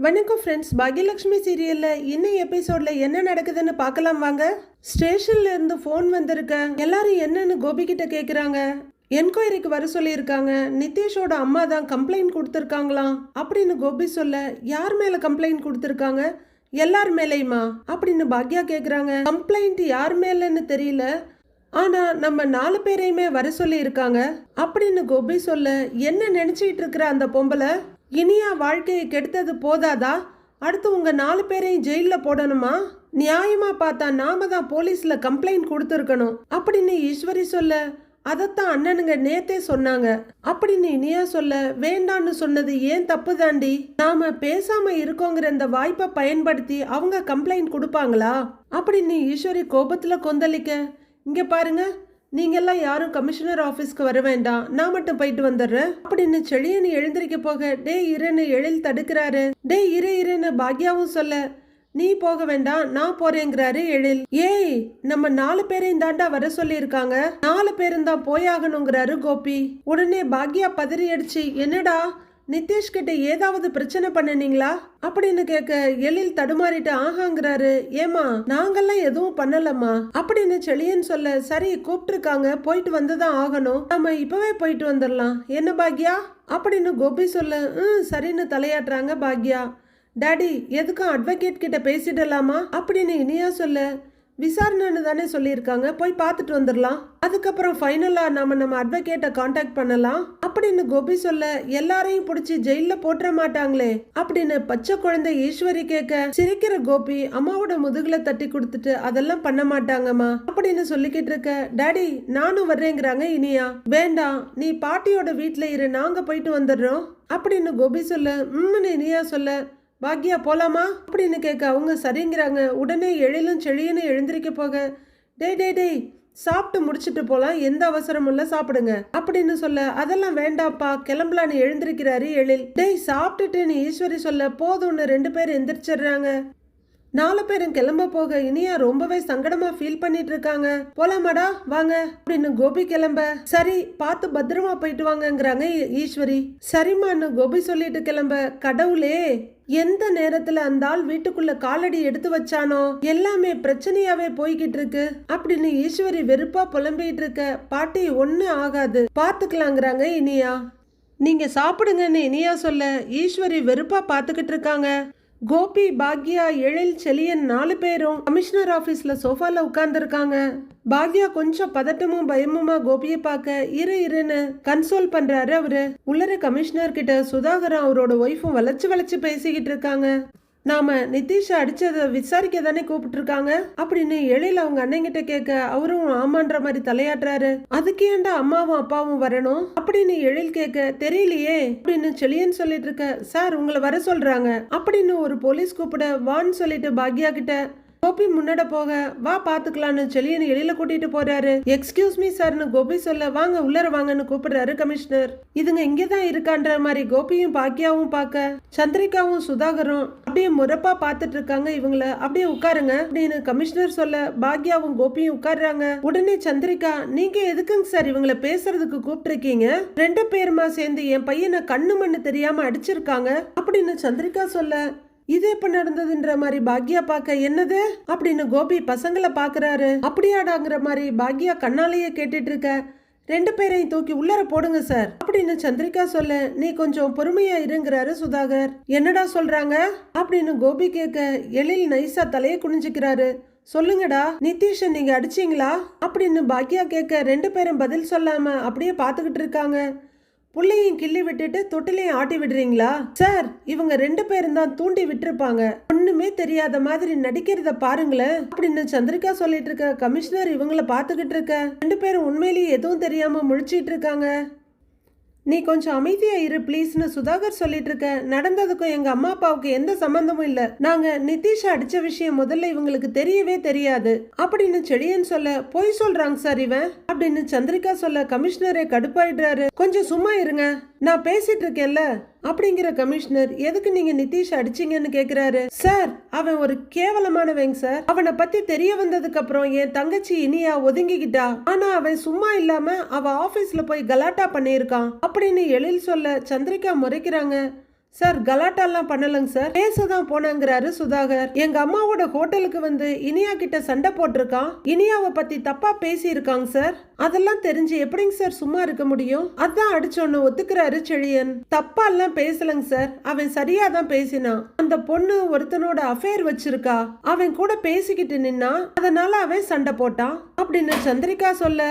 வணக்கம் ஃப்ரெண்ட்ஸ் பாக்யலட்சுமி சீரியல்ல இன்னும் எபிசோட்ல என்ன நடக்குதுன்னு பார்க்கலாம் வாங்க. ஸ்டேஷன்ல இருந்து ஃபோன் வந்திருக்க. எல்லாரும் என்னன்னு கோபி கிட்ட கேக்குறாங்க. என்கொயரிக்கு வர சொல்லியிருக்காங்க. நிதிஷோட அம்மா தான் கம்ப்ளைண்ட் கொடுத்துருக்காங்களாம். அப்படின்னு கோபி சொல்ல யார் மேல கம்ப்ளைண்ட் கொடுத்துருக்காங்க? எல்லார் மேலேயுமா? அப்படின்னு பாக்யா கேக்குறாங்க. கம்ப்ளைண்ட் யார் மேலன்னு தெரியல. ஆனா நம்ம நாலு பேரையுமே வர சொல்லி இருக்காங்க அப்படின்னு கோபி சொல்ல என்ன நினைச்சிட்டு இருக்கிற அந்த பொம்பளை? இனியா வாழ்க்கையை கெடுத்தது போதாதா? அடுத்து உங்கள் நாலு பேரையும் ஜெயிலில் போடணுமா? நியாயமாக பார்த்தா நாம தான் போலீஸில் கம்ப்ளைண்ட் கொடுத்துருக்கணும். அப்படின்னு ஈஸ்வரி சொல்ல அதைத்தான் அண்ணனுங்க நேத்தே சொன்னாங்க. அப்படின்னு இனியா சொல்ல வேண்டான்னு சொன்னது ஏன் தப்பு தாண்டி? நாம பேசாம இருக்கோங்கிற இந்த வாய்ப்பை பயன்படுத்தி அவங்க கம்ப்ளைண்ட் கொடுப்பாங்களா? அப்படின்னு ஈஸ்வரி கோபத்துல கொந்தளிக்க இங்க பாருங்க நீங்கெல்லாம் யாரும் கமிஷனர் ஆஃபீஸ்க்கு வர வேண்டாம். நான் மட்டும் போயிட்டு வந்துடுறேன். அப்படின்னு செழியன் எழுந்திருக்க போக டே இருன்னு எழில் தடுக்கிறாரு. டே இரு இரன்னு பாக்யாவும் சொல்ல நீ போக வேண்டாம் நான் போறேங்கிறாரு எழில். ஏய் நம்ம நாலு பேரையும் தாண்டா வர சொல்லியிருக்காங்க. நாலு பேரும் தான் போயாகணுங்கிறாரு கோபி. உடனே பாக்யா பதறி அடிச்சு என்னடா நிதிஷ் கிட்ட ஏதாவது பிரச்சனை பண்ணுனீங்களா? அப்படின்னு கேட்க எழில் தடுமாறிட்டு ஆஹாங்கிறாரு. ஏமா நாங்கெல்லாம் எதுவும் பண்ணலம்மா. அப்படின்னு செழியன் சொல்ல சரி கூப்பிட்டுருக்காங்க போயிட்டு வந்துதான் ஆகணும். நம்ம இப்பவே போயிட்டு வந்துடலாம் என்ன பாக்யா? அப்படின்னு கோபி சொல்ல ம் சரின்னு தலையாட்டுறாங்க பாக்யா. டாடி எதுக்கும் அட்வொகேட் கிட்ட பேசிடலாமா? அப்படின்னு இனியா சொல்ல விசாரணைன்னு தானே சொல்லியிருக்காங்க. போய் பார்த்துட்டு வந்துடலாம் அதுக்கப்புறம் ஃபைனலாக நம்ம நம்ம அட்வொகேட்டை காண்டாக்ட் பண்ணலாம். அப்படின்னு கோபி சொல்ல எல்லாரையும் பிடிச்சி ஜெயில போட்டுற மாட்டாங்களே அப்படின்னு பச்சை குழந்தை ஈஸ்வரி கேட்க சிரிக்கிற கோபி அம்மாவோட முதுகுல தட்டி கொடுத்துட்டு அதெல்லாம் பண்ண மாட்டாங்கம்மா அப்படின்னு சொல்லிக்கிட்டு இருக்க டேடி நானும் வர்றேங்கிறாங்க இனியா வேண்டாம் நீ பாட்டியோட வீட்ல இரு நாங்க போயிட்டு வந்துடுறோம் அப்படின்னு கோபி சொல்ல உம்னு இனியா சொல்ல பாக்யா போலாமா? அப்படின்னு கேட்க அவங்க சரிங்கிறாங்க உடனே எழிலும் செழியனும் எழுந்திருக்க போக டேய் டே டேய் சாப்பிட்டு முடிச்சிட்டு போலாம் எந்த அவசரமும் இல்ல சாப்பிடுங்க. அப்படின்னு சொல்ல அதெல்லாம் வேண்டாப்பா கிளம்பலான்னு எழுந்திருக்கிறாரு எழில். டேய் சாப்பிட்டுட்டு நீ ஈஸ்வரி சொல்ல போதும்னு ரெண்டு பேரும் எந்திரிச்சிடுறாங்க. நாலு பேரும் கிளம்ப போக இனியா ரொம்பவே சங்கடமா ஃபீல் பண்ணிட்டு இருக்காங்க போலாமாடா வாங்க அப்படின்னு கோபி கிளம்ப. சரி பார்த்து பத்திரமா போயிட்டு வாங்கங்கிறாங்க ஈஸ்வரி. சரிம்மான்னு கோபி சொல்லிட்டு கிளம்ப. கடவுளே. எந்த நேரத்துல அந்த ஆள் வீட்டுக்குள்ள காலடி எடுத்து வச்சானோ? எல்லாமே பிரச்சனையாவே போய்கிட்டு இருக்கு அப்படின்னு ஈஸ்வரி வெறுப்பா புலம்பிட்டு இருக்க பாட்டி ஒண்ணு ஆகாது. பாத்துக்கலாங்கிறாங்க இனியா. நீங்க சாப்பிடுங்கன்னு இனியா சொல்ல ஈஸ்வரி வெறுப்பா பாத்துக்கிட்டு இருக்காங்க கோபி பாக்யா எழில் செலியன் நாலு பேரும் கமிஷனர் ஆஃபீஸில் சோஃபாவில் உட்காந்துருக்காங்க பாக்யா கொஞ்சம் பதட்டமும் பயமுமா கோபியை பார்க்க இரு இருன்னு கன்சோல் பண்றாரு அவரு. உள்ளர கமிஷனர் கிட்ட சுதாகரன் அவரோட ஒய்ஃபும் வளைச்சு வளைச்சு பேசிக்கிட்டு இருக்காங்க. நாம நிதிஷை அடிச்சதை விசாரிக்க தானே கூப்பிட்டுருக்காங்க? அப்படின்னு எழில் அவங்க அண்ணங்கிட்ட கேட்க அவரும் ஆமான்ற மாதிரி தலையாட்டுறாரு. அதுக்கு ஏன்டா அம்மாவும் அப்பாவும் வரணும்? அப்படின்னு எழில் கேட்க தெரியலையே அப்படின்னு செளியன் சொல்லிட்டு இருக்க சார் உங்களை வர சொல்றாங்க அப்படின்னு ஒரு போலீஸ் கூப்பிட வான்னு சொல்லிட்டு பாக்யா கிட்ட கோபி முன்னட போக வா பாத்துக்கலான்னு செலியன் எழில கூட்டிட்டு போறாரு. எக்ஸ்கியூஸ் மீ சார்னு கோபி சொல்ல வாங்க உள்ளர வாங்கன்னு கூப்பிடுறாரு கமிஷனர் இதுங்க இங்கதான் இருக்கான்ற மாதிரி கோபியும் பாக்கியாவும் பார்க்க சந்திரிகாவும் சுதாகரும் அப்படியே முறப்பா பார்த்துட்டு இருக்காங்க இவங்கள. அப்படியே உட்காருங்க அப்படின்னு கமிஷனர் சொல்ல பாக்யாவும் கோபியும் உட்கார்றாங்க. உடனே சந்திரிகா நீங்க எதுக்குங்க சார் இவங்கள பேசுறதுக்கு கூப்பிட்டுருக்கீங்க? ரெண்டு பேருமா சேர்ந்து என் பையனை கண்ணு மண்ணு தெரியாம அடிச்சிருக்காங்க. அப்படின்னு சந்திரிகா சொல்ல இது எப்ப நடந்ததுன்ற மாதிரி பாக்யா பார்க்க என்னது? அப்படின்னு கோபி பசங்களை பாக்குறாரு அப்படியாடாங்கிற மாதிரி பாக்யா கண்ணாலேயே கேட்டுட்டு இருக்க ரெண்டு பேரையும் தூக்கி உள்ளர போடுங்க சார். அப்படின்னு சந்திரிகா சொல்ல நீ கொஞ்சம் பொறுமையா இருங்கிறாரு சுதாகர். என்னடா சொல்றாங்க? அப்படின்னு கோபி கேட்க எழில் நைஸா தலையை குனிஞ்சுக்கிறாரு. சொல்லுங்கடா நிதிஷன் நீங்க அடிச்சீங்களா? அப்படின்னு பாக்யா கேட்க ரெண்டு பேரும் பதில் சொல்லாம அப்படியே பார்த்துக்கிட்டு இருக்காங்க. புள்ளையும் கிள்ளி விட்டுட்டு தொட்டிலையும் ஆட்டி விடுறீங்களா? சார் இவங்க ரெண்டு பேரும் தான் தூண்டி விட்டுருப்பாங்க. ஒண்ணுமே தெரியாத மாதிரி நடிக்கிறத பாருங்களேன். அப்படின்னு சந்திரிகா சொல்லிட்டு இருக்க கமிஷனர் இவங்கள பாத்துக்கிட்டு இருக்க ரெண்டு பேரும் உண்மையிலேயே எதுவும் தெரியாம முழிச்சிட்டு இருக்காங்க. நீ கொஞ்சம் அமைதியா இரு ப்ளீஸ்னு சுதாகர் சொல்லிட்டு இருக்க. நடந்ததுக்கும் எங்க அம்மா அப்பாவுக்கு எந்த சம்பந்தமும் இல்ல. நாங்க நிதிஷ் அடிச்ச விஷயம் முதல்ல இவங்களுக்கு தெரியவே தெரியாது. அப்படின்னு செடியன் சொல்ல பொய் சொல்றாங்க சார் இவன். அப்படின்னு சந்திரிகா சொல்ல கமிஷனரே கடுப்பாயிடுறாரு. கொஞ்சம் சும்மா இருங்க. நான் பேசிட்டு இருக்கேன்ல. அப்படிங்கிற கமிஷனர் எதுக்கு நீங்க நிதிஷ் அடிச்சீங்கன்னு கேக்குறாரு. சார் அவன் ஒரு கேவலமானவங்க சார். அவனை பத்தி தெரிய வந்ததுக்கு அப்புறம் என் தங்கச்சி இனியா ஒதுங்கிக்கிட்டா. ஆனா அவன் சும்மா இல்லாம அவ ஆபீஸ்ல போய் கலாட்டா பண்ணியிருக்கான். அப்படின்னு எழில் சொல்ல சந்திரிகா முறைக்கிறாங்க. சார் கலாட்டாலாம் பண்ணலங்க சார். பேச தான் போனேங்கிறாரு சுதாகர். எங்க அம்மாவோட ஹோட்டலுக்கு வந்து இனியா கிட்ட சண்டை போட்டிருக்கான். இனியாவை பத்தி தப்பா பேசி இருக்காங்க சார். அதெல்லாம் தெரிஞ்சு எப்படிங்க சார் சும்மா இருக்க முடியும்? அதான் அடிச்சோன்னு ஒத்துக்கிறாரு செழியன். தப்பா எல்லாம் பேசலங்க சார். அவன் சரியா தான் பேசினான். அந்த பொண்ணு ஒருத்தனோட அஃபேர் வச்சிருக்கா. அவன் கூட பேசிக்கிட்டு நின்னா அதனால அவன் சண்டை போட்டான். அப்படின்னு சந்திரிகா சொல்ல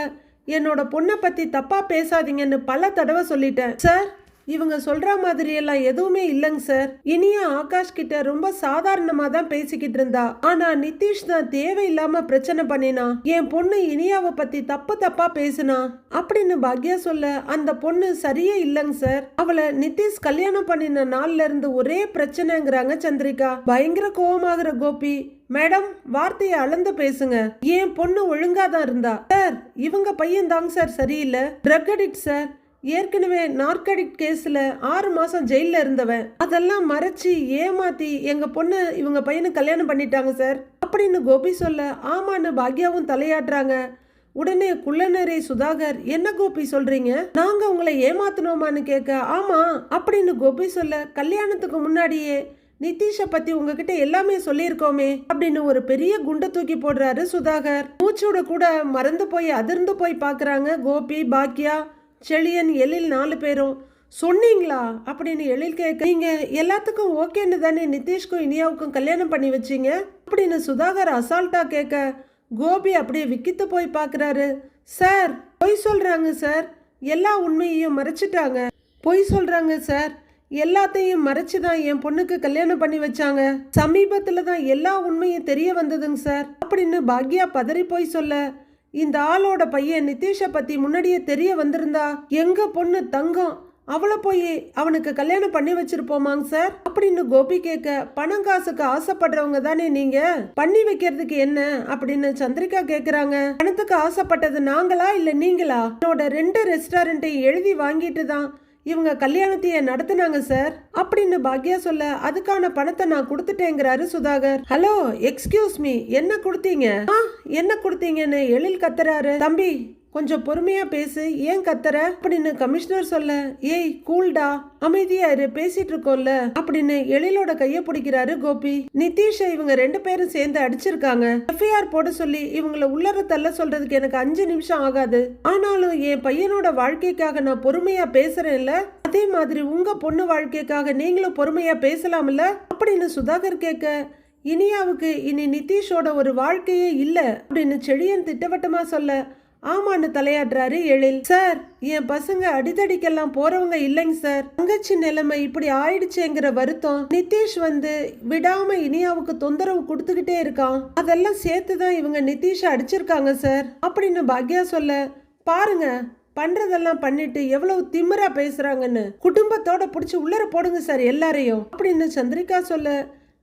என்னோட பொண்ணை பத்தி தப்பா பேசாதீங்கன்னு பல தடவை சொல்லிட்டேன். சார் இவங்க சொல்ற மாதிரி எல்லாம் எதுவுமே இல்லைங்க சார். இனியா ஆகாஷ் கிட்ட ரொம்ப சாதாரணமா தான் பேசிக்கிட்டு இருந்தா. ஆனா நிதிஷ் தான் தேவையில்லாம பிரச்சனை பண்ணினா. என் பொண்ணு இனியாவை பத்தி தப்பு தப்பா பேசினா. அப்படின்னு பாக்யா சொல்ல அந்த பொண்ணு சரியே இல்லைங்க சார். அவளை நிதிஷ் கல்யாணம் பண்ணின நாள்ல இருந்து ஒரே பிரச்சனைங்கிறாங்க சந்திரிகா. பயங்கர கோபமாகிற கோபி. மேடம் வார்த்தையை அளந்து பேசுங்க. என் பொண்ணு ஒழுங்கா தான் இருந்தா. சார் இவங்க பையன் தாங்க சார் சரியில்லை. Drug addict sir. ஏற்கனவே நார்கடிக் கேஸில் ஆறு மாதம் ஜெயிலில் இருந்தவன். அதெல்லாம் மறைச்சி ஏமாத்தி எங்கள் பொண்ணு இவங்க பையனை கல்யாணம் பண்ணிட்டாங்க சார். அப்படின்னு கோபி சொல்ல ஆமான்னு பாக்யாவும் தலையாட்டுறாங்க. உடனே குள்ளநரை சுதாகர் என்ன கோபி சொல்றீங்க? நாங்க உங்களை ஏமாத்தினோமான்னு கேட்க ஆமா அப்படின்னு கோபி சொல்ல கல்யாணத்துக்கு முன்னாடியே நிதிஷை பத்தி உங்ககிட்ட எல்லாமே சொல்லியிருக்கோமே அப்படின்னு ஒரு பெரிய குண்டை தூக்கி போடுறாரு சுதாகர். மூச்சோட கூட மறந்து போய் அதிர்ந்து போய் பாக்குறாங்க கோபி பாக்யா. செழியன் எழில் நாலு பேரும் சொன்னீங்களா? அப்படின்னு எழில் கேட்க நீங்க எல்லாத்துக்கும் ஓகேன்னு தானே நிதிஷ்க்கும் இனியாவுக்கும் கல்யாணம் பண்ணி வச்சீங்க? அப்படின்னு சுதாகர் அசால்ட்டா கேட்க கோபி அப்படியே விக்கித்து போய் பார்க்குறாரு சார் பொய் சொல்றாங்க சார். எல்லா உண்மையையும் மறைச்சிட்டாங்க. பொய் சொல்றாங்க சார். எல்லாத்தையும் மறைச்சு தான் என் பொண்ணுக்கு கல்யாணம் பண்ணி வச்சாங்க. சமீபத்தில் தான் எல்லா உண்மையும் தெரிய வந்ததுங்க சார். அப்படின்னு பாக்யா பதறி போய் சொல்ல இந்த ஆளோட பையன் நிதிஷை பத்தி முன்னாடியே தெரிய வந்திருந்தா எங்க பொண்ணு தங்கம் அவளை போய் அவனுக்கு கல்யாணம் பண்ணி வச்சிருப்போமாங்க சார்? அப்படின்னு கோபி கேட்க பணம் காசுக்கு ஆசைப்படுறவங்க தானே நீங்க? பண்ணி வைக்கிறதுக்கு என்ன? அப்படின்னு சந்திரிகா கேக்குறாங்க. பணத்துக்கு ஆசைப்பட்டது நாங்களா இல்ல நீங்களா? என்னோட ரெண்டு ரெஸ்டாரண்ட்டையும் எழுதி வாங்கிட்டு தான் இவங்க கல்யாணத்தையே நடத்தினாங்க சார். அப்படின்னு பாக்யா சொல்ல அதுக்கான பணத்தை நான் கொடுத்துட்டேங்கிறாரு சுதாகர். ஹலோ எக்ஸ்கியூஸ் மீ என்ன கொடுத்தீங்க? ஆ என்ன கொடுத்தீங்கன்னு எழில் கத்துறாரு. தம்பி கொஞ்சம் பொறுமையா பேசு. ஏன் கத்துற? அப்படின்னு கமிஷனர் சொல்ல ஏய் கூல்டா அமைதியா இரு. பேசிட்டு இருக்கோம்ல. அப்படின்னு எழிலோட கைய பிடிக்கிறாரு கோபி. நிதிஷை இவங்க ரெண்டு பேரும் சேர்ந்து அடிச்சிருக்காங்க. எஃப்ஐஆர் போட சொல்லி இவங்கள உள்ளர தள்ள சொல்றதுக்கு எனக்கு அஞ்சு நிமிஷம் ஆகாது. ஆனாலும் என் பையனோட வாழ்க்கைக்காக நான் பொறுமையா பேசுறேன்ல? அதே மாதிரி உங்க பொண்ணு வாழ்க்கைக்காக நீங்களும் பொறுமையா பேசலாம்ல? அப்படின்னு சுதாகர் கேட்க இனியாவுக்கு இனி நிதிஷோட ஒரு வாழ்க்கையே இல்ல. அப்படின்னு செழியன் திட்டவட்டமா சொல்ல ஆமான்னு தலையாடுறாரு எழில். சார் என் பசங்க அடிதடிக்கெல்லாம் போறவங்க இல்லைங்க சார். தங்கச்சி நிலைமை இப்படி ஆயிடுச்சேங்கிற வருத்தம் நிதிஷ் வந்து விடாம இனியாவுக்கு தொந்தரவு கொடுத்துக்கிட்டே இருக்கான். அதெல்லாம் சேர்த்து தான் இவங்க நிதிஷ அடிச்சிருக்காங்க சார். அப்படின்னு பாக்யா சொல்ல பாருங்க பண்றதெல்லாம் பண்ணிட்டு எவ்வளவு திமிரா பேசுறாங்கன்னு. குடும்பத்தோட புடிச்சு உள்ளர போடுங்க சார் எல்லாரையும். அப்படின்னு சந்திரிகா சொல்ல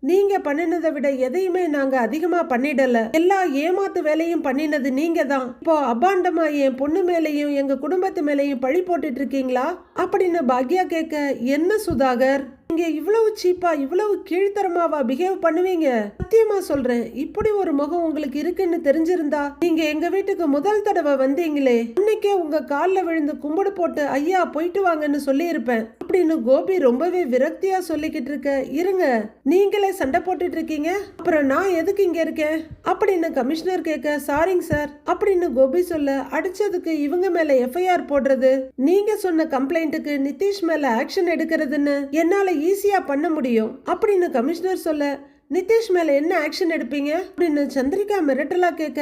நீங்க பண்ணினதை விட எதையுமே நாங்க அதிகமா பண்ணிடல. எல்லா ஏமாத்து வேலையும் பண்ணினது நீங்க தான். இப்போ அபாண்டமா என் பொண்ணு மேலையும் எங்க குடும்பத்து மேலையும் பழி போட்டுட்டு இருக்கீங்களா? அப்படின்னு பாக்யா கேட்க என்ன சுதாகர்? நீங்க இவ்வளவு சீப்பா இவ்வளவு கீழ்த்தரமாவா பிஹேவ் பண்ணுவீங்க? சத்தியமா சொல்றேன். இப்படி ஒரு முகம் உங்களுக்கு இருக்குன்னு தெரிஞ்சிருந்தா நீங்க எங்க வீட்டுக்கு முதல் தடவை வந்தீங்களே. அன்னைக்கே உங்க கால்ல விழுந்து கும்பிடு போட்டு ஐயா போயிட்டு வாங்கன்னு சொல்லி இருப்பேன் அப்படின்னு கோபி ரொம்பவே விரக்தியா சொல்லிக்கிட்டு இருக்க இருங்க நீங்களே சண்டை போட்டுட்டு இருக்கீங்க அப்புறம் நான் எதுக்கு இங்க இருக்கேன்? அப்படின்னு கமிஷனர் கேட்க சாரிங்க சார் அப்படின்னு கோபி சொல்ல அடிச்சதுக்கு இவங்க மேல எஃப்ஐஆர் போடுறது நீங்க சொன்ன கம்ப்ளைண்ட்டுக்கு நிதிஷ் மேல ஆக்ஷன் எடுக்கிறதுன்னு என்னால ஈஸியா பண்ண முடியும் அப்படின்னு கமிஷனர் சொல்ல நிதிஷ் மேல என்ன ஆக்ஷன் எடுப்பீங்க? அப்படின்னு சந்திரிகா மிரட்டலா கேட்க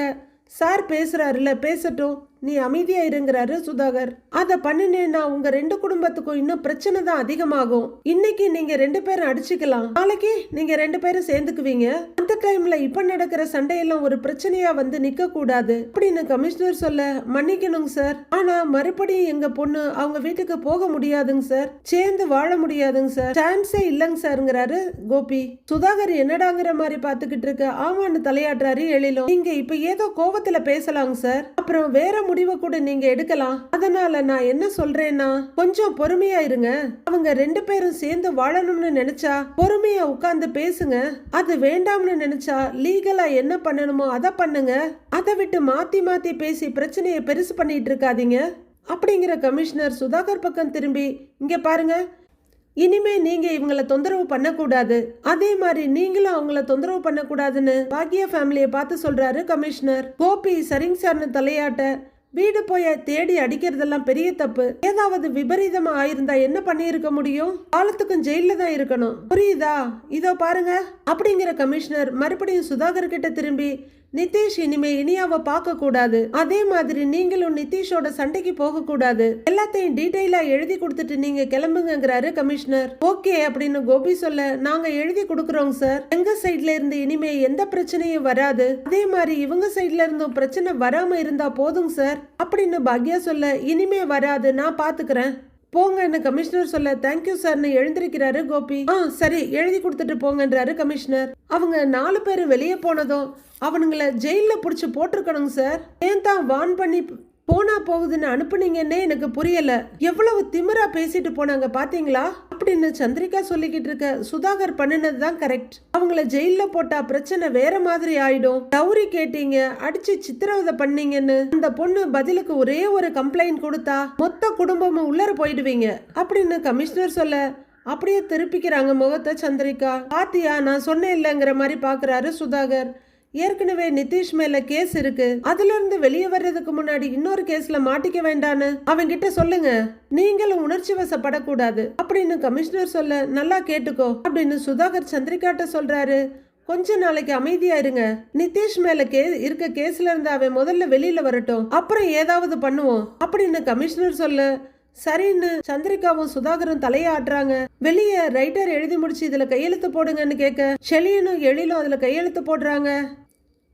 சார் பேசுறாருல பேசட்டும் நீ அமைதியா இருங்கிறாரு சுதாகர். அத பண்ணினேன்னா உங்க ரெண்டு குடும்பத்துக்கும் இன்னும் பிரச்சனை தான் அதிகமாகும். இன்னைக்கு நீங்க ரெண்டு பேரும் அடிச்சுக்கலாம். நாளைக்கு நீங்க ரெண்டு பேரும் சேர்ந்துக்குவீங்க. அந்த டைம்ல இப்ப நடக்கிற சண்டையெல்லாம் ஒரு பிரச்சனையா வந்து நிக்க கூடாது அப்படின்னு கமிஷனர் சொல்ல மன்னிக்கணுங்க சார். ஆனா மறுபடியும் எங்க பொண்ணு அவங்க வீட்டுக்கு போக முடியாதுங்க சார். சேர்ந்து வாழ முடியாதுங்க சார். சான்ஸே இல்லைங்க சார்ங்கிறாரு கோபி. சுதாகர் என்னடாங்கிற மாதிரி பாத்துக்கிட்டு இருக்க ஆமான்னு தலையாட்டுறாரு எழிலும். நீங்க இப்ப ஏதோ கோவத்துல பேசலாங்க சார். அப்புறம் வேற முடிவை கூட நீங்க எடுக்கலாம். அதனால நான் என்ன சொல்றேன்னா கொஞ்சம் பொறுமையா இருங்க. அவங்க ரெண்டு பேரும் சேர்ந்து வாழணும்னு நினைச்சா பொறுமையா உட்கார்ந்து பேசுங்க. அது வேண்டாம்னு நினைச்சா லீகலா என்ன பண்ணணுமோ அதை பண்ணுங்க. அதை விட்டு மாத்தி மாத்தி பேசி பிரச்சனையை பெருசு பண்ணிட்டு இருக்காதீங்க. அப்படிங்கிற கமிஷனர் சுதாகர் பக்கம் திரும்பி இங்க பாருங்க. இனிமே நீங்க இவங்கள தொந்தரவு பண்ணக்கூடாது. அதே மாதிரி நீங்களும் அவங்கள தொந்தரவு பண்ணக்கூடாதுன்னு பாக்கியா ஃபேமிலியை பார்த்து சொல்றாரு கமிஷனர். கோபி சரிங் சார்னு தலையாட்ட வீடு போய் தேடி அடிக்கிறதெல்லாம் பெரிய தப்பு. ஏதாவது விபரீதமா ஆயிருந்தா என்ன பண்ணியிருக்க முடியும்? காலத்துக்கும் ஜெயில தான் இருக்கணும். புரியுதா? இதோ பாருங்க. அப்படிங்கிற கமிஷனர் மறுபடியும் சுதாகர் கிட்ட திரும்பி நிதிஷ் இனிமே இனியாவை பார்க்க கூடாது அதே மாதிரி நீங்களும் நிதிஷோட சண்டைக்கு போக கூடாது எல்லாத்தையும் டீடைலா எழுதி கொடுத்துட்டு நீங்க கிளம்புங்கங்கிறாரு கமிஷனர். ஓகே அப்படின்னு கோபி சொல்ல நாங்க எழுதி கொடுக்கறோங்க சார். எங்க சைட்ல இருந்து இனிமே எந்த பிரச்சனையும் வராது. அதே மாதிரி இவங்க சைட்ல இருந்தும் பிரச்சனை வராம இருந்தா போதுங்க சார். அப்படின்னு பாக்யா சொல்ல இனிமே வராது நான் பாத்துக்கிறேன். போங்கன்னு கமிஷனர் சொல்ல தேங்க்யூ சார்னு எழுந்திருக்கிறாரு கோபி. ஆ சரி எழுதி கொடுத்துட்டு போங்கன்றாரு கமிஷனர். அவங்க நாலு பேர் வெளியே போனதும் அவனுங்களை ஜெயிலில் பிடிச்சி போட்டிருக்கணுங்க சார் ஏன் தான் வான் பண்ணி போனா போகுதுன்னு அனுப்புனீங்கன்னே எனக்கு புரியல. எவ்வளவு திமிரா பேசிட்டு போனாங்க பாத்தீங்களா? அப்படின்னு சந்திரிகா சொல்லிக்கிட்டு இருக்க சுதாகர் பண்ணினது தான் கரெக்ட் அவங்கள ஜெயில போட்டா பிரச்சனை வேற மாதிரி ஆயிடும். டவுரி கேட்டீங்க அடிச்சு சித்திரவதை பண்ணீங்கன்னு. அந்த பொண்ணு பதிலுக்கு ஒரே ஒரு கம்ப்ளைண்ட் கொடுத்தா மொத்த குடும்பமும் உள்ளர போயிடுவீங்க அப்படின்னு கமிஷனர் சொல்ல அப்படியே திருப்பிக்கிறாங்க முகத்தை சந்திரிகா. பாத்தியா நான் சொன்னேன் இல்லைங்கிற மாதிரி பாக்குறாரு சுதாகர். ஏற்கனவே நிதிஷ் மேல கேஸ் இருக்கு. அதுல இருந்து வெளியே வர்றதுக்கு முன்னாடி இன்னொரு கேஸ்ல மாட்டிக்க வேண்டான்னு அவங்க கிட்ட சொல்லுங்க. நீங்களும் உணர்ச்சி வசப்படக்கூடாது. அப்படின்னு கமிஷனர் சொல்ல நல்லா கேட்டுக்கோ அப்படின்னு சுதாகர் சந்திரிகாட்ட சொல்றாரு. கொஞ்ச நாளைக்கு அமைதியா இருங்க. நிதிஷ் மேல கே இருக்க கேஸ்ல இருந்து அவன் முதல்ல வெளியில வரட்டும். அப்புறம் ஏதாவது பண்ணுவோம். அப்படின்னு கமிஷனர் சொல்ல சரின்னு சந்திரிகாவும் சுதாகரும் தலையாடுறாங்க வெளியே ரைட்டர் எழுதி முடிச்சு இதுல கையெழுத்து போடுங்கன்னு கேட்க ஷெலியனும் எழிலும் அதுல கையெழுத்து போடுறாங்க.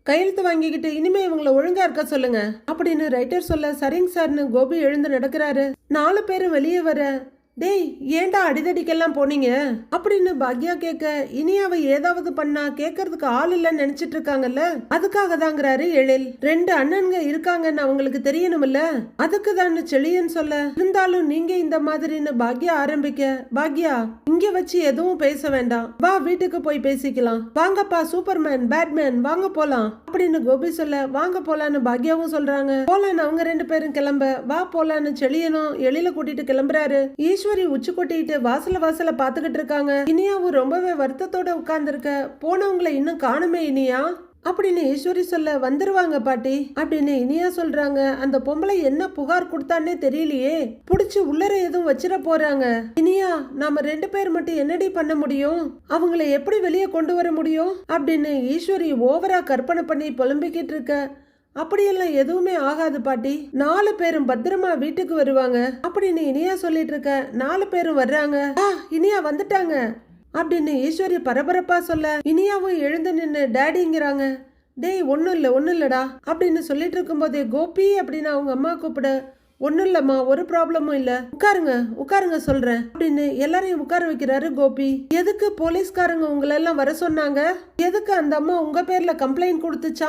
கையெழுத்து வாங்கிக்கிட்டு இனிமே இவங்களை ஒழுங்கா இருக்க சொல்லுங்க. அப்படின்னு ரைட்டர் சொல்ல சரிங்க சார்னு கோபி எழுந்து நடக்கிறாரு. நாலு பேரும் வெளியே வர டேய் ஏன்டா அடிதடிக்கெல்லாம் போனீங்க? அப்படின்னு பாக்யா கேட்க இனி அவ ஏதாவது பண்ணா கேட்கறதுக்கு ஆள் இல்லைன்னு நினைச்சிட்டு இருக்காங்கல்ல? அதுக்காக தாங்கிறாரு எழில். ரெண்டு அண்ணனுங்க இருக்காங்கன்னு அவங்களுக்கு தெரியணும்ல? அதுக்கு தான் செழியன் சொல்ல இருந்தாலும் நீங்க இந்த மாதிரின்னு பாக்யா ஆரம்பிக்க. பாக்யா இங்க வச்சு எதுவும் பேச வேண்டாம். வா வீட்டுக்கு போய் பேசிக்கலாம். வாங்கப்பா சூப்பர்மேன் பேட்மேன் வாங்க போலாம். அப்படின்னு கோபி சொல்ல வாங்க போலான்னு பாக்யாவும் சொல்றாங்க. போலான்னு அவங்க ரெண்டு பேரும் கிளம்ப. வா போலான்னு செழியனும் எழில கூட்டிட்டு கிளம்புறாரு. ஈஸ்வர் ஈஸ்வரி உச்சி கொட்டிட்டு வாசல வாசல பாத்துக்கிட்டு இருக்காங்க. இனியாவும் ரொம்பவே வருத்தத்தோட உட்கார்ந்துருக்க போனவங்களை இன்னும் காணுமே இனியா? அப்படின்னு ஈஸ்வரி சொல்ல வந்துருவாங்க பாட்டி அப்படின்னு இனியா சொல்றாங்க. அந்த பொம்பளை என்ன புகார் கொடுத்தான்னே தெரியலையே. புடிச்சு உள்ளர எதுவும் வச்சிட போறாங்க. இனியா நாம ரெண்டு பேர் மட்டும் என்னடி பண்ண முடியும்? அவங்கள எப்படி வெளியே கொண்டு வர முடியும்? அப்படின்னு ஈஸ்வரி ஓவரா கற்பனை பண்ணி புலம்பிக்கிட்டு இருக்க. அப்படியெல்லாம் எதுவுமே ஆகாது பாட்டி. நாலு பேரும் பத்திரமா வீட்டுக்கு வருவாங்க. அப்படின்னு இனியா சொல்லிட்டு இருக்க. நாலு பேரும் வர்றாங்க. ஆ இனியா வந்துட்டாங்க. அப்படின்னு ஈஸ்வரி பரபரப்பா சொல்ல இனியாவும் எழுந்து நின்று டேடிங்கிறாங்க. டேய் ஒன்றும் இல்லை ஒன்றும் இல்லைடா. அப்படின்னு சொல்லிட்டு இருக்கும்போதே கோபி அப்படின்னு அவங்க அம்மா கூப்பிட. ஒன்றும் இல்லைம்மா ஒரு ப்ராப்ளமும் இல்லை. உட்காருங்க உட்காருங்க சொல்கிறேன் அப்படின்னு எல்லாரையும் உட்கார வைக்கிறாரு கோபி. எதுக்கு போலீஸ்காரங்க உங்களெல்லாம் வர சொன்னாங்க? எதுக்கு அந்த அம்மா உங்கள் பேரில் கம்ப்ளைண்ட் கொடுத்துச்சா?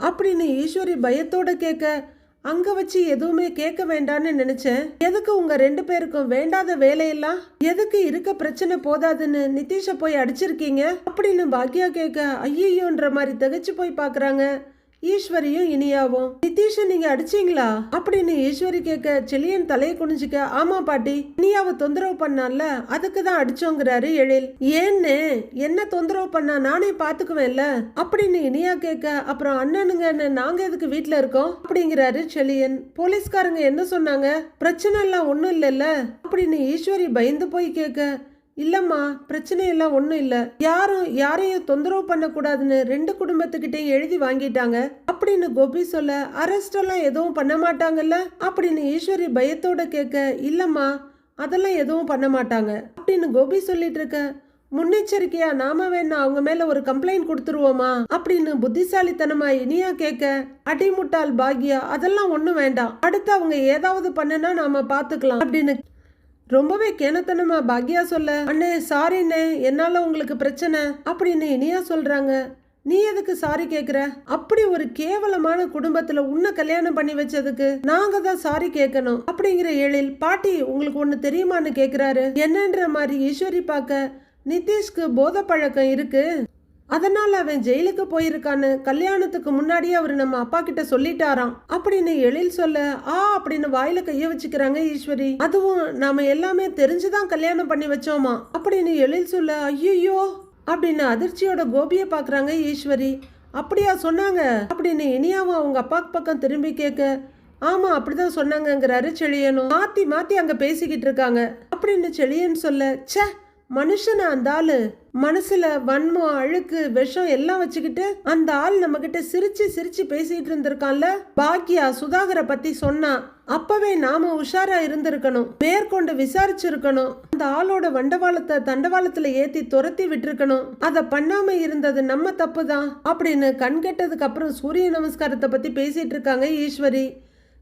அப்படின்னு ஈஸ்வரி பயத்தோட கேட்க அங்க வச்சு எதுவுமே கேட்க வேண்டான்னு நினைச்சேன். எதுக்கு உங்க ரெண்டு பேருக்கும் வேண்டாத வேலையெல்லாம்? எதுக்கு இருக்க பிரச்சனை போதாதுன்னு நிதிஷ போய் அடிச்சிருக்கீங்க? அப்படின்னு பாக்யா கேட்க ஐயோன்ற மாதிரி திகச்சு போய் பாக்குறாங்க. ஈஸ்வரியும் இனியாவும் நிதிஷை நீங்க அடிச்சீங்களா? அப்படின்னு ஈஸ்வரி கேட்க செலியன் தலையை குனிஞ்சுக்க ஆமா பாட்டி இனியாவை தொந்தரவு பண்ணால அதுக்கு தான் அடிச்சோங்கிறாரு எழில். ஏன்னு என்ன தொந்தரவு பண்ணா நானே பாத்துக்குவேன்ல? அப்படின்னு இனியா கேட்க அப்புறம் அண்ணனுங்கன்னு நாங்க எதுக்கு வீட்ல இருக்கோம்? அப்படிங்கிறாரு செளியன் போலீஸ்காரங்க என்ன சொன்னாங்க? பிரச்சனை எல்லாம் ஒண்ணும் இல்லைல்ல அப்படின்னு ஈஸ்வரி பயந்து போய் கேட்க இல்லம்மா பிரச்சனை எல்லாம் ஒன்றும் இல்லை. யாரும் யாரையும் தொந்தரவு பண்ணக்கூடாதுன்னு ரெண்டு குடும்பத்துக்கிட்டையும் எழுதி வாங்கிட்டாங்க. அப்படின்னு கோபி சொல்ல அரெஸ்ட் எல்லாம் எதுவும் பண்ண மாட்டாங்கல்ல? அப்படின்னு ஈஸ்வரி பயத்தோட கேட்க இல்லம்மா அதெல்லாம் எதுவும் பண்ண மாட்டாங்க. அப்படின்னு கோபி சொல்லிட்டு இருக்க முன்னெச்சரிக்கையா நாம வேணா அவங்க மேல ஒரு கம்ப்ளைண்ட் கொடுத்துருவோமா? அப்படின்னு புத்திசாலித்தனமா இனியா கேட்க அடிமுட்டாள் பாக்யா அதெல்லாம் ஒண்ணும் வேண்டாம். அடுத்து அவங்க ஏதாவது பண்ணுனா நாம பாத்துக்கலாம். அப்படின்னு ரொம்பவே கேனத்தனமா பாக்யா சொல்ல அண்ணே சாரிண்ணே என்னால உங்களுக்கு பிரச்சனை அப்படின்னு இனியா சொல்றாங்க. நீ எதுக்கு சாரி கேக்குற? அப்படி ஒரு கேவலமான குடும்பத்துல உன்னை கல்யாணம் பண்ணி வச்சதுக்கு நாங்க தான் சாரி கேட்கணும் அப்படிங்கிற எழில் பாட்டி உங்களுக்கு ஒண்ணு தெரியுமான்னு கேக்குறாரு. என்னன்ற மாதிரி ஈஸ்வரி பார்க்க நிதிஷ்க்கு போத பழக்கம் இருக்கு. அதனால் அவன் ஜெயிலுக்கு போயிருக்கான்னு கல்யாணத்துக்கு முன்னாடியே அவர் நம்ம அப்பா கிட்ட சொல்லிட்டாராம். அப்படின்னு எழில் சொல்ல ஆ அப்படின்னு வாயில கைய வச்சுக்கிறாங்க ஈஸ்வரி. அதுவும் நாம எல்லாமே தெரிஞ்சுதான் கல்யாணம் பண்ணி வச்சோமா? அப்படின்னு எழில் சொல்ல ஐயோ அப்படின்னு அதிர்ச்சியோட கோபியை பாக்குறாங்க ஈஸ்வரி. அப்படியா சொன்னாங்க அப்படின்னு இனியாவும் அவங்க அப்பா பக்கம் திரும்பி கேட்க ஆமா அப்படிதான் சொன்னாங்கங்கிறாரு செழியனும். மாத்தி மாத்தி அங்க பேசிக்கிட்டு இருக்காங்க அப்படின்னு செழியன் சொல்ல ச்சே மனுஷனா அந்த ஆளு. மனசுல வன்மம் அழுக்கு விஷம் எல்லாம் வச்சுக்கிட்டு அந்த ஆள் நம்ம கிட்ட சிரிச்சு சிரிச்சு பேசிட்டு இருந்திருக்கான்ல? பாக்கியா சுதாகரை பத்தி சொன்னா அப்பவே நாம உஷாரா இருந்திருக்கணும் மேற்கொண்டு விசாரிச்சிருக்கணும். அந்த ஆளோட வண்டவாளத்தை தண்டவாளத்துல ஏத்தி துரத்தி விட்டுருக்கணும். அத பண்ணாம இருந்தது நம்ம தப்பு தான் அப்படின்னு கண் கெட்டதுக்கு அப்புறம் சூரிய நமஸ்காரத்தை பத்தி பேசிட்டு இருக்காங்க ஈஸ்வரி.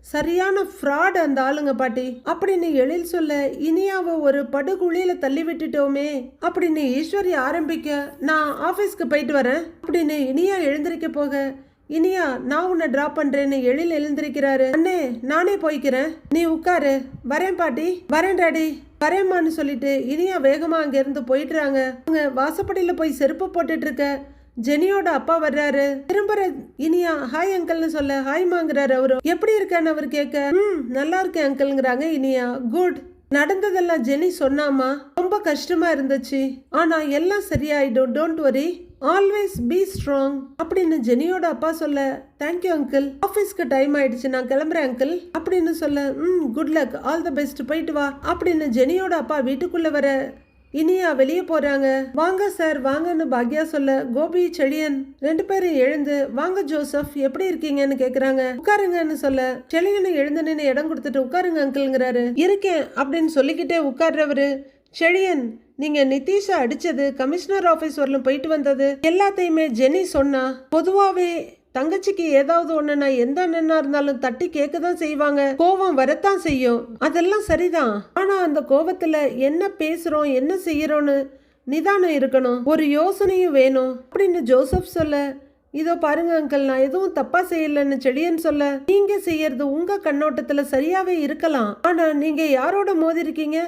சரியான ஃப்ராட் அந்த ஆளுங்க பாட்டி. அப்படின்னு எழில் சொல்ல இனியாவை ஒரு படுகுழியில தள்ளி விட்டுட்டோமே. அப்படின்னு ஈஸ்வரி ஆரம்பிக்க நான் ஆபீஸ்க்கு போயிட்டு வரேன். அப்படின்னு இனியா எழுந்திருக்க போக இனியா நான் உன்னை டிராப் பண்றேன்னு எழில் எழுந்திருக்கிறாரு. அண்ணே நானே போய்க்கிறேன். நீ உட்காரு. வரேன் பாட்டி. வரேன் டாடி. வரேம்மான்னு சொல்லிட்டு இனியா வேகமா அங்கிருந்து போயிட்டுறாங்க. அவங்க வாசப்படியில போய் செருப்பு போட்டுட்டு இருக்க ஜெனியோட அப்பா வர்றாரு. திரும்புற இனியா ஹாய் அங்கிள்னு சொல்ல ஹாய்மாங்கிறாரு அவரு. எப்படி இருக்கான்னு அவர் கேட்க ம் நல்லா இருக்கேன் அங்கிள்ங்கிறாங்க இனியா. குட் நடந்ததெல்லாம் ஜெனி சொன்னாமா? ரொம்ப கஷ்டமா இருந்துச்சு. ஆனா எல்லாம் சரியாயிடும். Don't worry always be strong அப்படின்னு ஜெனியோட அப்பா சொல்ல தேங்க்யூ அங்கிள் ஆஃபீஸ்க்கு டைம் ஆயிடுச்சு. நான் கிளம்புறேன் அங்கிள் அப்படின்னு சொல்ல ம் good luck all the best போயிட்டு வா. அப்படின்னு ஜெனியோட அப்பா வீட்டுக்குள்ள வர இனியா வெளியே போறாங்க. வாங்க சார் வாங்கன்னு பாக்யா சொல்ல கோபி செழியன் ரெண்டு பேரும் எழுந்து வாங்க ஜோசப் எப்படி இருக்கீங்கன்னு கேக்குறாங்க. உட்காருங்கன்னு சொல்ல செழியனை எழுந்து நின்று இடம் கொடுத்துட்டு உட்காருங்க அங்கிள்ங்கிறாரு. இருக்கேன் அப்படின்னு சொல்லிக்கிட்டே உட்கார்றவரு செழியன் நீங்க நிதிஷா அடிச்சது கமிஷனர் ஆபீஸ் வரலும் போயிட்டு வந்தது. எல்லாத்தையுமே ஜெனி சொன்னா பொதுவாவே தங்கச்சிக்கு ஏதாவது ஒண்ணுனா எந்த அண்ணனா இருந்தாலும் தட்டி கேட்க தான் செய்வாங்க. கோவம் வரத்தான் செய்யும். அதெல்லாம் சரிதான். ஆனா அந்த கோவத்துல என்ன பேசுறோம் என்ன செய்யறோம்னு நிதானம் இருக்கணும். ஒரு யோசனையும் வேணும். அப்படின்னு ஜோசப் சொல்ல இதோ பாருங்க அங்கிள் நான் எதுவும் தப்பா செய்யலன்னு செடியன் சொல்ல நீங்க செய்யறது உங்க கண்ணோட்டத்துல சரியாவே இருக்கலாம். ஆனா நீங்க யாரோட மோதி இருக்கீங்க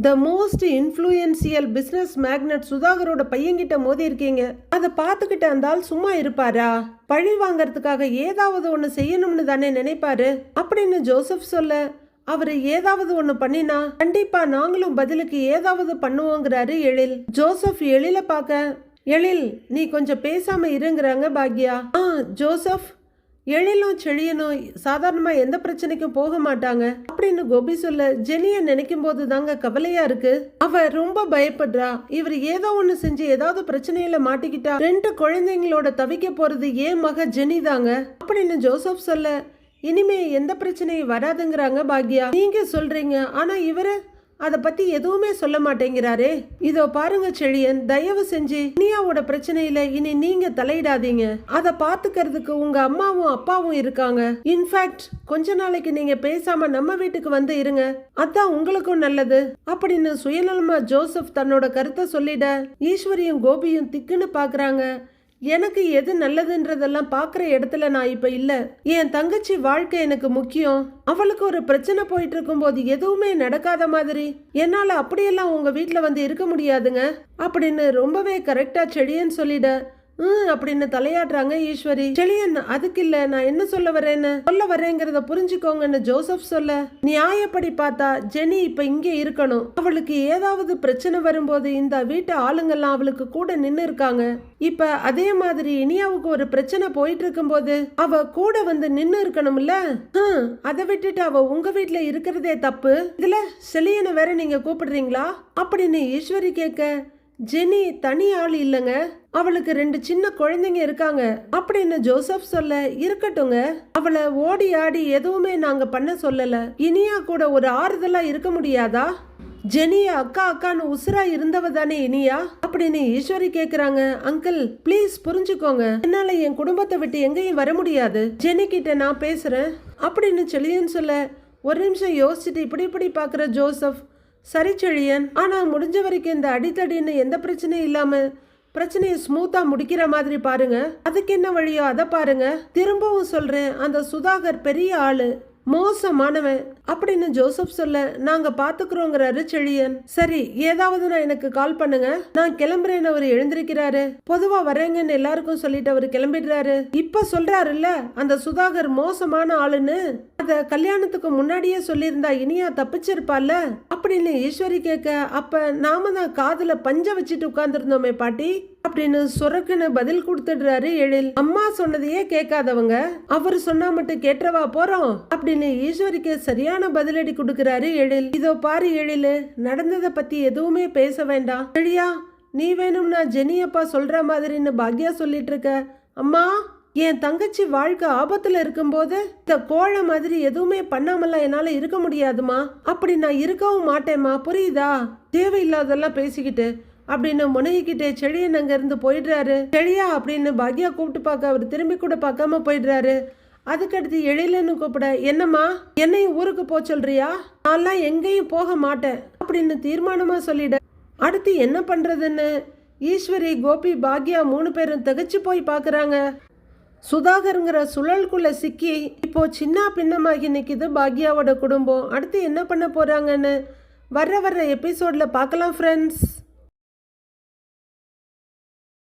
the most influential business magnate சுதாகரோட பையன்கிட்ட மோதி இருக்கீங்க அதை பார்த்துக்கிட்டு இருந்தால் சும்மா இருப்பாரா? பழி வாங்கறதுக்காக ஏதாவது ஒன்று செய்யணும்னு தானே நினைப்பாரு? அப்படின்னு ஜோசப் சொல்ல அவர் ஏதாவது ஒன்று பண்ணினா கண்டிப்பா நாங்களும் பதிலுக்கு ஏதாவது பண்ணுவோங்கிறாரு எழில். ஜோசப் எழில பார்க்க எழில் நீ கொஞ்சம் பேசாம இருங்கிறாங்க பாக்யா. ஆ ஜோசப். எழிலும் செழியனும் சாதாரணமாக எந்த பிரச்சனைக்கும் போக மாட்டாங்க. அப்படின்னு கோபி சொல்ல ஜெனியை நினைக்கும் போது தாங்க கவலையா இருக்கு. அவ ரொம்ப பயப்படுறா. இவர் ஏதோ ஒன்று செஞ்சு ஏதாவது பிரச்சனையில மாட்டிக்கிட்டா ரெண்டு குழந்தைங்களோட தவிக்க போறது ஏன் மக ஜெனி தாங்க? அப்படின்னு ஜோசப் சொல்ல இனிமே எந்த பிரச்சனையும் வராதுங்கிறாங்க பாக்யா. நீங்க சொல்றீங்க ஆனா இவரு அதை பத்தி எதுவுமே சொல்ல மாட்டேங்கிறாரே. இதோ பாருங்க செழியன் தயவு செஞ்சு இனியாவோட பிரச்சனையில இனி நீங்க தலையிடாதீங்க. அதை பாத்துக்கிறதுக்கு உங்க அம்மாவும் அப்பாவும் இருக்காங்க. இன்ஃபேக்ட் கொஞ்ச நாளைக்கு நீங்க பேசாம நம்ம வீட்டுக்கு வந்து இருங்க. அதான் உங்களுக்கும் நல்லது. அப்படின்னு சுயநலமா ஜோசப் தன்னோட கருத்தை சொல்லிட ஈஸ்வரியும் கோபியும் திக்குன்னு பாக்குறாங்க. எனக்கு எது நல்லதுன்றதெல்லாம் பார்க்குற இடத்துல நான் இப்போ இல்லை. என் தங்கச்சி வாழ்க்கை எனக்கு முக்கியம். அவளுக்கு ஒரு பிரச்சனை போயிட்டு இருக்கும்போது எதுவுமே நடக்காத மாதிரி. என்னால் அப்படியெல்லாம் உங்கள் வீட்டில் வந்து இருக்க முடியாதுங்க. அப்படின்னு ரொம்பவே கரெக்டாக செடியன்னு சொல்லிட அப்படின்னு தலையாடுறாங்க ஈஸ்வரி. செழியன் அதுக்கு இல்ல நான் என்ன சொல்ல வரேன்னு? சொல்ல வரேங்கிறத புரிஞ்சுக்கோங்கன்னு ஜோசப் சொல்ல. நியாயப்படி பார்த்தா ஜெனி இப்ப இங்க இருக்கணும். அவளுக்கு ஏதாவது பிரச்சனை வரும்போது இந்த வீட்டு ஆளுங்கெல்லாம் அவளுக்கு கூட நின்னு இருக்காங்க. இப்ப அதே மாதிரி இனியாவுக்கு ஒரு பிரச்சனை போயிட்டு இருக்கும்போது அவ கூட வந்து நின்னு இருக்கணும்ல? அதை விட்டுட்டு அவ உங்க வீட்டுல இருக்கிறதே தப்பு. இதுல செழியனை வேற நீங்க கூப்பிடுறீங்களா? அப்படின்னு ஈஸ்வரி கேட்க ஜெனி தனி ஆள் இல்லைங்க. அவளுக்கு ரெண்டு சின்ன குழந்தைங்க இருக்காங்க. அப்படின்னு ஜோசப் சொல்ல இருக்கட்டுங்க அவளை ஓடி ஆடி எதுவுமே நாங்க பண்ண சொல்லல. இனியா கூட ஒரு ஆறுதலா இருக்க முடியாதா? ஜெனிய அக்கா அக்கான்னு உசுரா இருந்தவ தானே இனியா? அப்படின்னு ஈஸ்வரி கேக்குறாங்க. அங்கிள் ப்ளீஸ் புரிஞ்சுக்கோங்க. என்னால என் குடும்பத்தை விட்டு எங்கேயும் வர முடியாது. ஜெனி கிட்ட நான் பேசுறேன். அப்படின்னு செழியன் சொல்ல ஒரு நிமிஷம் யோசிச்சுட்டு இப்படி இப்படி பாக்குற ஜோசப் சரி செழியன். ஆனால் முடிஞ்ச வரைக்கும் இந்த அடித்தடின்னு எந்த பிரச்சனையும் இல்லாமல் பிரச்சனையை ஸ்மூத்தா முடிக்கிற மாதிரி பாருங்க. அதுக்கு என்ன வழியோ அதை பாருங்க. திரும்பவும் சொல்றேன் அந்த சுதாகர் பெரிய ஆளு. மோசமானவன். அப்படின்னு ஜோசப் சொல்ல நாங்க பாத்துக்கிறோங்கிறாரு செழியன் சரி ஏதாவது நான் எனக்கு கால் பண்ணுங்க. நான் கிளம்புறேன்னு அவர் எழுந்திருக்கிறாரு. பொதுவா வரேங்கன்னு எல்லாருக்கும் சொல்லிட்டு அவர் கிளம்பிடுறாரு. இப்ப சொல்றாருல்ல அந்த சுதாகர் மோசமான ஆளுன்னு? அத கல்யாணத்துக்கு முன்னாடியே சொல்லியிருந்தா இனியா தப்பிச்சிருப்பால அப்படின்னு ஈஸ்வரி கேட்க அப்ப நாம தான் காதுல பஞ்ச வச்சுட்டு உட்கார்ந்துருந்தோமே பாட்டி. அப்படின்னு சொரக்குன்னு பதில் கொடுத்துடுறாரு எழில். அம்மா சொன்னதையே கேட்காதவங்க. அவர் சொன்னா மட்டும் கேட்டவா போறோம் அப்படின்னு ஈஸ்வரிக்கு சரியான பதிலடி கொடுக்கிறாரு எழில். இதோ பாரு எழிலு நடந்ததை பத்தி எதுவுமே பேச வேண்டாம். சரியா நீ வேணும்னா ஜெனி அப்பா சொல்ற மாதிரின்னு பாக்யா சொல்லிட்டு இருக்க அம்மா என் தங்கச்சி வாழ்க்கை ஆபத்துல இருக்கும்போது இந்த கோழை மாதிரி எதுவுமே பண்ணாமலாம் என்னால இருக்க முடியாதுமா? அப்படி நான் இருக்கவும் மாட்டேம்மா புரியுதா? தேவையில்லாதெல்லாம் பேசிக்கிட்டு அப்படின்னு முனகிக்கிட்டே செழியன் அங்கேருந்து போயிடுறாரு. செழியா அப்படின்னு பாக்யா கூப்பிட்டு பார்க்க அவர் திரும்பி கூட பார்க்காம போயிடுறாரு. அதுக்கடுத்து எழிலன்னு கூப்பிட என்னம்மா என்னையும் ஊருக்கு போக சொல்றியா? நான்லாம் எங்கேயும் போக மாட்டேன் அப்படின்னு தீர்மானமா சொல்லிட. அடுத்து என்ன பண்றதுன்னு? ஈஸ்வரி கோபி பாக்யா மூணு பேரும் திகச்சு போய் பார்க்குறாங்க சுதாகருங்கிற சுழல்குள்ளே சிக்கி இப்போ சின்ன பின்னமாகி நிற்கிது பாக்யாவோட குடும்பம். அடுத்து என்ன பண்ண போகிறாங்கன்னு வர்ற வர்ற எபிசோடில் பார்க்கலாம் ஃப்ரெண்ட்ஸ்